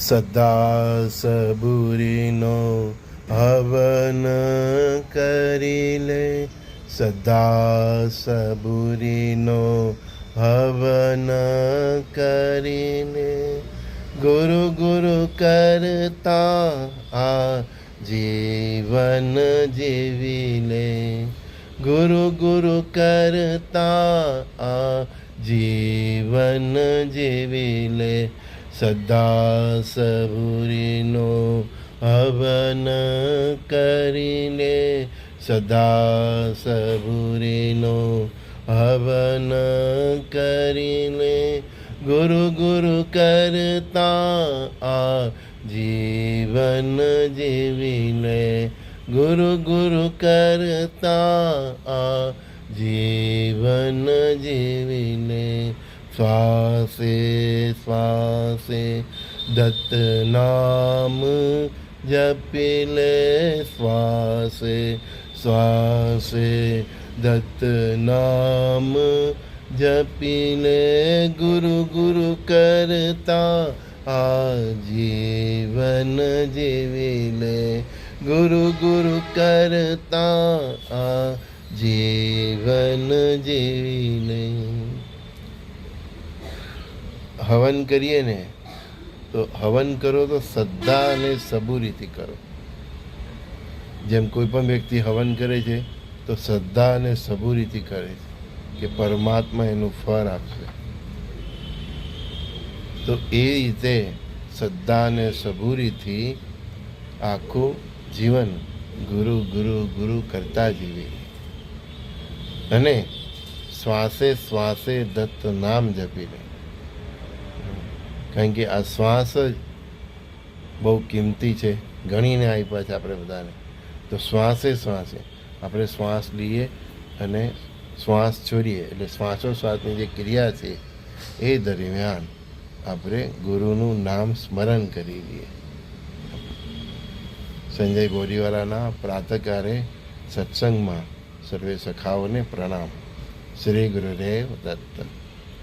સદા સબુરીનો હવન કરી લે સદા સબુરીનો હવન કરીને ગુરુ ગુરુ કરતા આ જીવન જીવી લે ગુરુ ગુરુ કરતા આ જીવન જીવી લે સદા સબુરીનો હવન કરીને સદા સબુરીનો હવન કરીને ગુરુ ગુરુ કરતા આ જીવન જીવીને ગુરુ ગુરુ કરતા આ જીવન જીવી લે શ્વાસે શ્વાસે દત્ત નામ જપી લે શ્વાસે શ્વાસે દત્ત નામ જપી લે ગુરુ ગુરુ કરતા આ જીવન જીવી લે ગુરુ ગુરુ કરતા આ જીવન જીવી લે હવન કરીએ ને, તો હવન કરો તો શ્રદ્ધા અને સબૂરીથી કરો. જેમ કોઈ પણ વ્યક્તિ હવન કરે છે, તો શ્રદ્ધા અને સબૂરીથી કરે છે, કે પરમાત્મા એનું ફળ આપશે. તો એ રીતે શ્રદ્ધા અને સબૂરીથી આખું જીવન ગુરુ ગુરુ ગુરુ કરતા જીવી. અને શ્વાસે શ્વાસે દત્ત નામ જપીને. કારણ કે આ શ્વાસ જ બહુ કિંમતી છે. ગણીને આપ્યા છે આપણે બધાને. તો શ્વાસે શ્વાસે આપણે શ્વાસ લઈએ અને શ્વાસ છોડીએ. એટલે શ્વાસોશ્વાસની જે ક્રિયા છે એ દરમિયાન આપણે ગુરુનું નામ સ્મરણ કરી લઈએ. સંજય ગોરીવાલાના પ્રાતકારે સત્સંગમાં સર્વે સખાઓને પ્રણામ. શ્રી ગુરુદેવ દત્ત.